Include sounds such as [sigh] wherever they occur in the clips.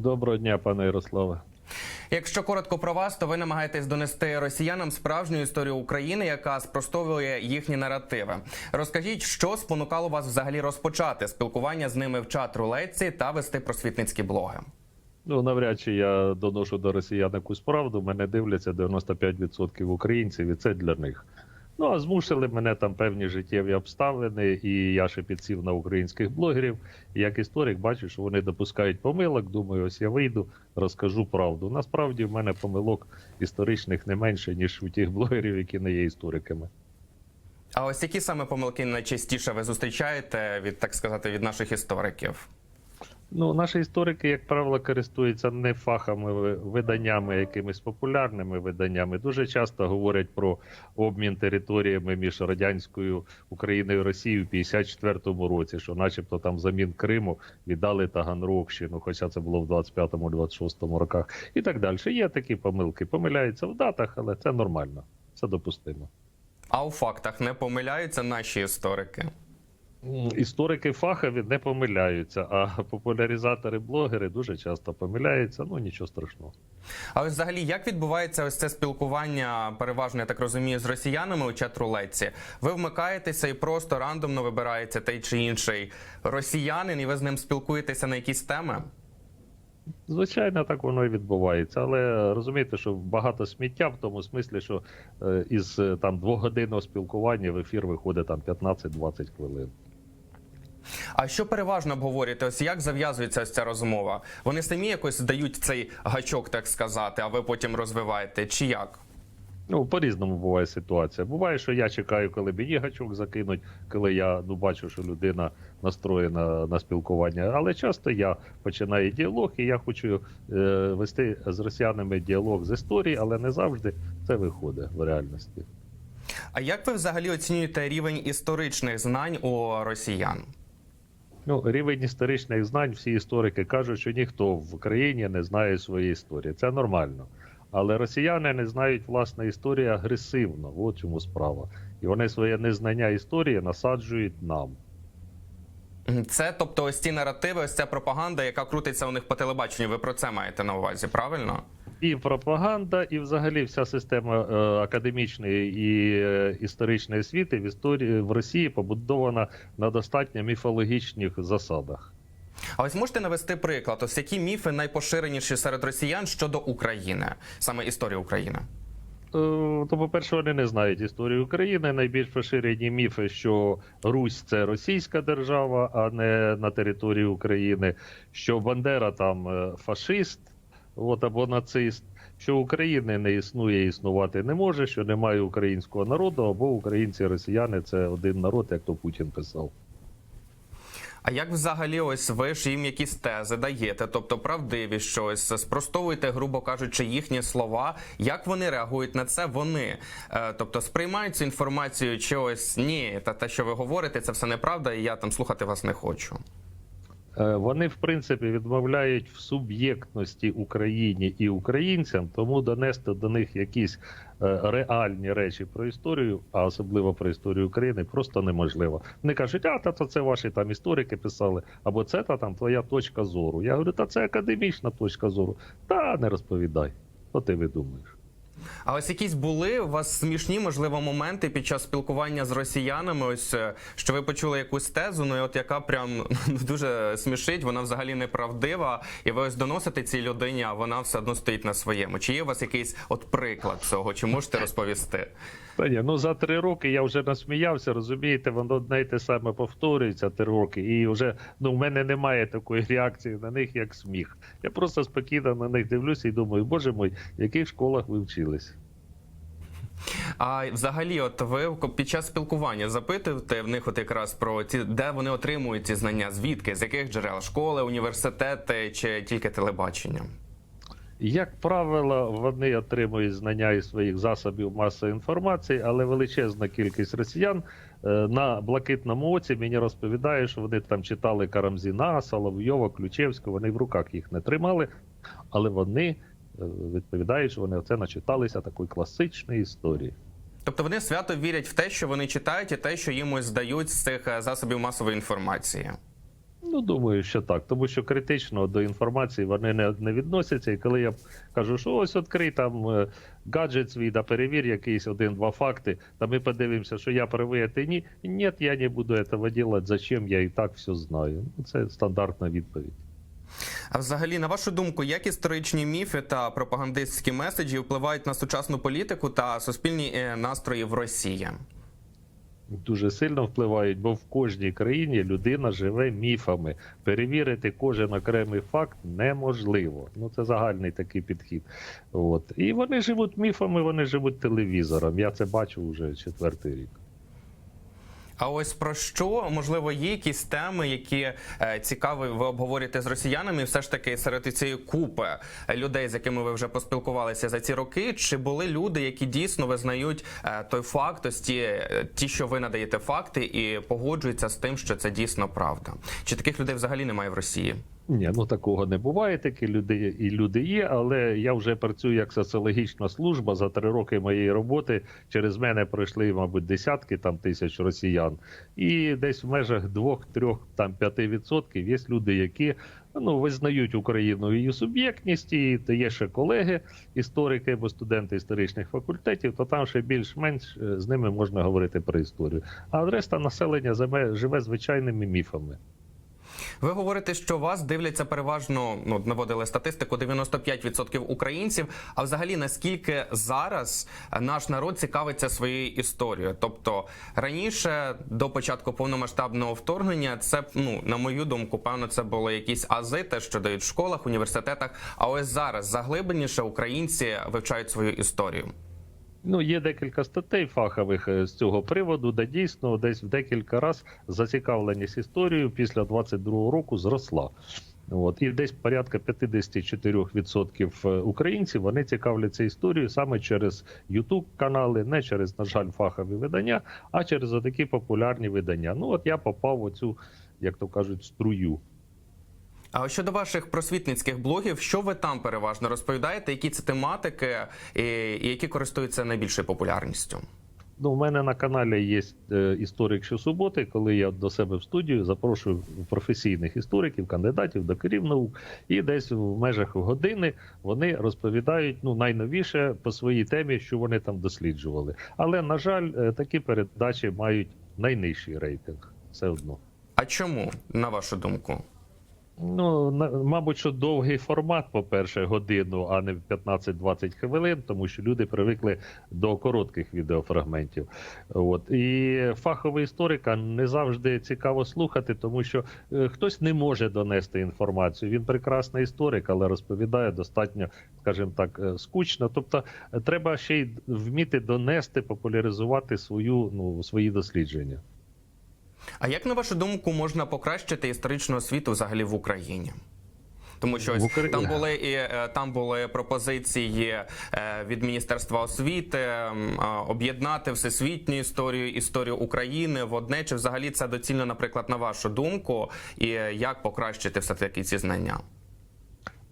Доброго дня, пане Ярославе. Якщо коротко про вас, то ви намагаєтесь донести росіянам справжню історію України, яка спростовує їхні наративи. Розкажіть, що спонукало вас взагалі розпочати спілкування з ними в чат рулетці та вести просвітницькі блоги? Ну навряд чи я доношу до росіян якусь правду. Мене дивляться 95% українців, і це для них. Ну а змусили мене там певні життєві обставини, і я ще підсів на українських блогерів. І як історик бачу, що вони допускають помилок. Думаю, ось я вийду, розкажу правду. Насправді в мене помилок історичних не менше ніж у тих блогерів, які не є істориками. А ось які саме помилки найчастіше ви зустрічаєте від так сказати від наших істориків? Ну, наші історики, як правило, користуються не фахами виданнями, якимись популярними виданнями. Дуже часто говорять про обмін територіями між радянською Україною і Росією в 54-му році, що, начебто, там замін Криму віддали Таганрогщину, хоча це було в 25-26 роках, і так далі. Є такі помилки. Помиляються в датах, але це нормально, це допустимо. А у фактах не помиляються наші історики? Історики фахові не помиляються, а популяризатори, блогери дуже часто помиляються. Ну нічого страшного. А ось взагалі, як відбувається ось це спілкування, переважно я так розумію, з росіянами у чат-рулетці? Ви вмикаєтеся і просто рандомно вибирається той чи інший росіянин, і ви з ним спілкуєтеся на якісь теми? Звичайно, так воно і відбувається, але розумієте, що багато сміття в тому смислі, що е, із е, там двогодинного спілкування в ефір виходить там 15-20 хвилин. А що переважно обговорюєте? Ось як зав'язується ось ця розмова? Вони самі якось дають цей гачок, так сказати, а ви потім розвиваєте, чи як? Ну, по-різному буває ситуація. Буває, що я чекаю, коли мені гачок закинуть, коли я ну, бачу, що людина настроєна на спілкування. Але часто я починаю діалог, і я хочу е, вести з росіянами діалог з історії, але не завжди це виходить в реальності. А як ви взагалі оцінюєте рівень історичних знань у росіян? Ну, рівень історичних знань, всі історики кажуть, що ніхто в Україні не знає своєї історії. Це нормально. Але росіяни не знають власне історії агресивно. От чому справа. І вони своє незнання історії насаджують нам. Це, тобто, ось ці наративи, ось ця пропаганда, яка крутиться у них по телебаченню. Ви про це маєте на увазі, правильно? І пропаганда, і взагалі вся система е, академічної і е, історичної освіти в історії в Росії побудована на достатньо міфологічних засадах. А ось можете навести приклад, ось які міфи найпоширеніші серед росіян щодо України, саме історії України? Е, То, по-перше, вони не знають історію України. Найбільш поширені міфи, що Русь це російська держава, а не на території України. Що Бандера там е, фашист, от або нацист. Що України не існує, існувати не може, що немає українського народу, або українці, росіяни це один народ, як то Путін писав. А як взагалі ось ви ж їм якісь тези даєте, тобто правдиві щось, спростовуєте, грубо кажучи, їхні слова, як вони реагують на це? Вони е, тобто сприймають цю інформацію, чи ось ні, та те, що ви говорите, це все неправда, і я там слухати вас не хочу. Е, Вони, в принципі, відмовляють в суб'єктності Україні і українцям, тому донести до них якісь е, реальні речі про історію, а особливо про історію України, просто неможливо. Вони кажуть, а та то це ваші там історики писали, або це та там твоя точка зору. Я говорю, та це академічна точка зору. Та не розповідай. Що ти видумаєш? А ось якісь були у вас смішні, можливо, моменти під час спілкування з росіянами. Ось е, що ви почули якусь тезу, ну і от яка прям [laughs] дуже смішить, вона взагалі неправдива, і ви ось доносите цій людині, а вона все одно стоїть на своєму. Чи є у вас якийсь от приклад цього? Чи можете [laughs] розповісти? Та ну за три роки я вже насміявся, розумієте, воно одне й те саме повторюється три роки, і вже ну в мене немає такої реакції на них, як сміх. Я просто спокійно на них дивлюся і думаю, боже мой, в яких школах ви вчились? А взагалі, от ви під час спілкування запитуєте в них, от якраз про ці, де вони отримують ці знання, звідки, з яких джерел школи, університети чи тільки телебачення? Як правило, вони отримують знання із своїх засобів масової інформації, але величезна кількість росіян е, на блакитному оці мені розповідає, що вони там читали Карамзіна, Соловйова, Ключевського. Вони в руках їх не тримали, але вони е, відповідають, що вони це начиталися такої класичної історії. Тобто вони свято вірять в те, що вони читають, і те, що їм ось здають з цих е, засобів масової інформації. Ну, думаю, що так, тому що критично до інформації вони не, не відносяться. І коли я кажу, що ось відкрий там е, гаджет свій, да перевір якийсь один-два факти, та ми подивимося, що я правий, а ти ні. Ні, я не буду этого делать, зачем, я і так все знаю. Ну, Це стандартна відповідь. А взагалі, на вашу думку, як історичні міфи та пропагандистські меседжі впливають на сучасну політику та суспільні е, настрої в Росії? Дуже сильно впливають, бо в кожній країні людина живе міфами. Перевірити кожен окремий факт неможливо. Ну це загальний такий підхід. От і вони живуть міфами, вони живуть телевізором. Я це бачу вже четвертий рік. А ось про що можливо є якісь теми, які е, цікаві ви обговорюєте з росіянами, все ж таки серед цієї купи людей, з якими ви вже поспілкувалися за ці роки, чи були люди, які дійсно визнають е, той факт, ось ті, е, ті, що ви надаєте факти, і погоджуються з тим, що це дійсно правда? Чи таких людей взагалі немає в Росії? Ні, ну такого не буває. Такі люди і люди є, але я вже працюю як соціологічна служба. За три роки моєї роботи через мене пройшли, мабуть, десятки там тисяч росіян, і десь в межах двох-трьох там п'яти відсотків є люди, які ну визнають Україну її суб'єктність, і то є ще колеги, історики або студенти історичних факультетів, то там ще більш-менш е, з ними можна говорити про історію. А решта населення живе звичайними міфами. Ви говорите, що вас дивляться переважно, ну наводили статистику, 95% українців. А взагалі наскільки зараз наш народ цікавиться своєю історією? Тобто раніше до початку повномасштабного вторгнення, це ну на мою думку, певно, це були якісь ази, те, що дають в школах, університетах. А ось зараз заглибленіше українці вивчають свою історію. Ну, є декілька статей фахових е, з цього приводу, де дійсно десь в декілька разів зацікавленість історією після 22-го року зросла. От і десь порядка 54% українців вони цікавляться історією саме через youtube канали, не через, на жаль, фахові видання, а через такі популярні видання. Ну от я попав в оцю, як то кажуть, струю. А щодо ваших просвітницьких блогів, що ви там переважно розповідаєте? Які це тематики, і, які користуються найбільшою популярністю? Ну, у мене на каналі є е, історик щосуботи, коли я до себе в студію запрошую професійних істориків, кандидатів, докторів наук, і десь в межах години вони розповідають ну найновіше по своїй темі, що вони там досліджували. Але на жаль, е, такі передачі мають найнижчий рейтинг. Все одно. А чому, на вашу думку? Ну, мабуть, що довгий формат, по-перше, годину, а не 15-20 хвилин, тому що люди привикли до коротких відеофрагментів. От і фаховий історика не завжди цікаво слухати, тому що е, хтось не може донести інформацію. Він прекрасний історик, але розповідає достатньо, скажімо так, е, скучно. Тобто, е, треба ще й вміти донести, популяризувати свою ну свої дослідження. А як на вашу думку можна покращити історичну освіту взагалі в Україні? Тому що ось там були і е, там були пропозиції е, від міністерства освіти об'єднати всесвітню історію, історію України в одне. Чи взагалі це доцільно, наприклад, на вашу думку, і е, як покращити все таки ці знання?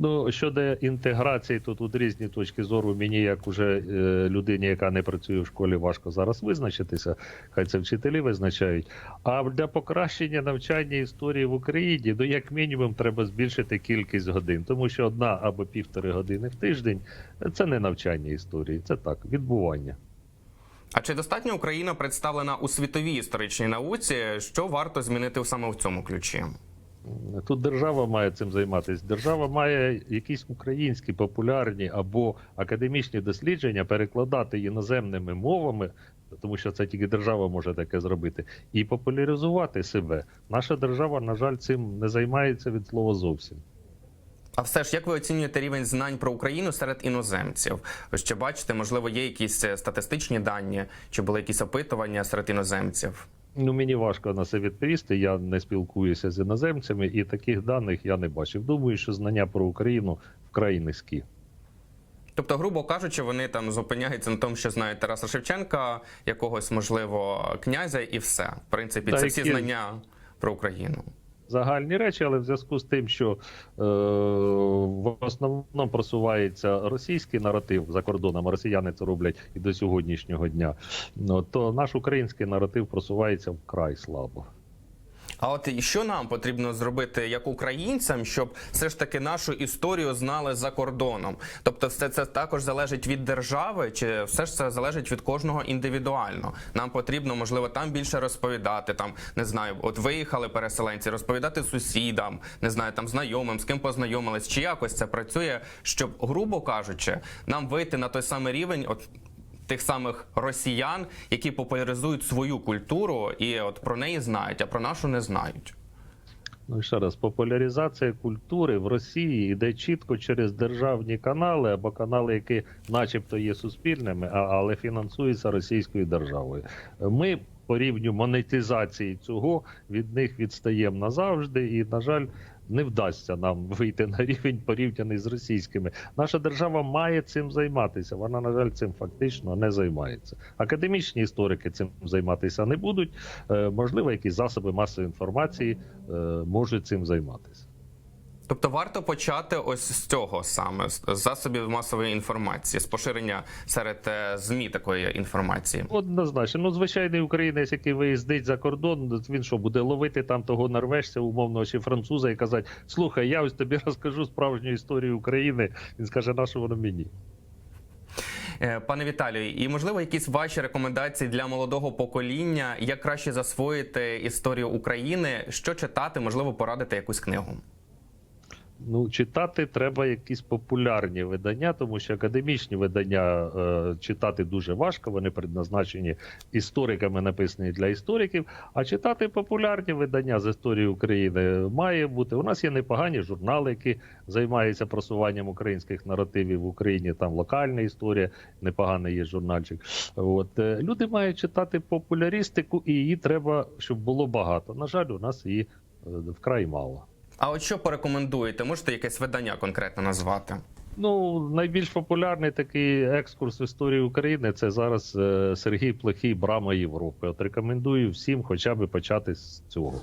Ну, щодо інтеграції, то тут різні точки зору. Мені, як уже е, людині, яка не працює в школі, важко зараз визначитися. Хай це вчителі визначають. А для покращення навчання історії в Україні, ну як мінімум, треба збільшити кількість годин, тому що одна або півтори години в тиждень це не навчання історії, це так, відбування. А чи достатньо Україна представлена у світовій історичній науці? Що варто змінити саме в цьому ключі? Тут держава має цим займатися. Держава має якісь українські популярні або академічні дослідження перекладати іноземними мовами, тому що це тільки держава може таке зробити, і популяризувати себе. Наша держава, на жаль, цим не займається від слова зовсім. А все ж, як ви оцінюєте рівень знань про Україну серед іноземців? Ви ще бачите, можливо, є якісь е, статистичні дані, чи були якісь опитування серед іноземців? Ну мені важко на це відповісти. Я не спілкуюся з іноземцями, і таких даних я не бачив. Думаю, що знання про Україну вкрай низькі. Тобто, грубо кажучи, вони там зупиняються на тому, що знають Тараса Шевченка, якогось можливо князя, і все. В принципі, це всі знання про Україну. Загальні речі, але в зв'язку з тим, що е, в основному просувається російський наратив за кордоном, а росіяни це роблять і до сьогоднішнього дня. Ну то наш український наратив просувається вкрай слабо. А от що нам потрібно зробити як українцям, щоб все ж таки нашу історію знали за кордоном? Тобто, все це також залежить від держави, чи все ж це залежить від кожного індивідуально? Нам потрібно, можливо, там більше розповідати. Там не знаю, от виїхали переселенці, розповідати сусідам, не знаю, там знайомим, з ким познайомились, чи якось це працює, щоб, грубо кажучи, нам вийти на той самий рівень, от тих самих росіян, які популяризують свою культуру і от про неї знають, а про нашу не знають. Ну ще раз, популяризація культури в Росії йде чітко через державні канали або канали, які, начебто, є суспільними, але фінансуються російською державою. Ми по рівню монетизації цього від них відстаємо назавжди, і, на жаль, не вдасться нам вийти на рівень порівняний з російськими. Наша держава має цим займатися. Вона, на жаль, цим фактично не займається. Академічні історики цим займатися не будуть. Е, можливо, якісь засоби масової інформації е, можуть цим займатися. Тобто варто почати ось з цього саме з засобів масової інформації, з поширення серед е, змі такої інформації. Однозначно, ну звичайний українець, який виїздить за кордон, він що буде ловити там того норвежця, умовного чи француза, і казати: слухай, я ось тобі [laughs] розкажу справжню історію України. Він скаже, на що воно мені? Е, Пане Віталію, і можливо якісь ваші рекомендації для молодого покоління, як краще засвоїти історію України, що читати, можливо, порадити якусь книгу. Ну, читати треба якісь популярні видання, тому що академічні видання е, читати дуже важко. Вони предназначені істориками, написані для істориків. А читати популярні видання з історії України має бути. У нас є непогані журнали, які займаються просуванням українських наративів в Україні. Там локальна історія, непоганий є журнальчик. От е, люди мають читати популярістику, і її треба, щоб було багато. На жаль, у нас її е, вкрай мало. А от що порекомендуєте? Можете якесь видання конкретно назвати? Ну, найбільш популярний такий екскурс в історії України це зараз е, Сергій Плохий Брама Європи. От рекомендую всім хоча б почати з цього.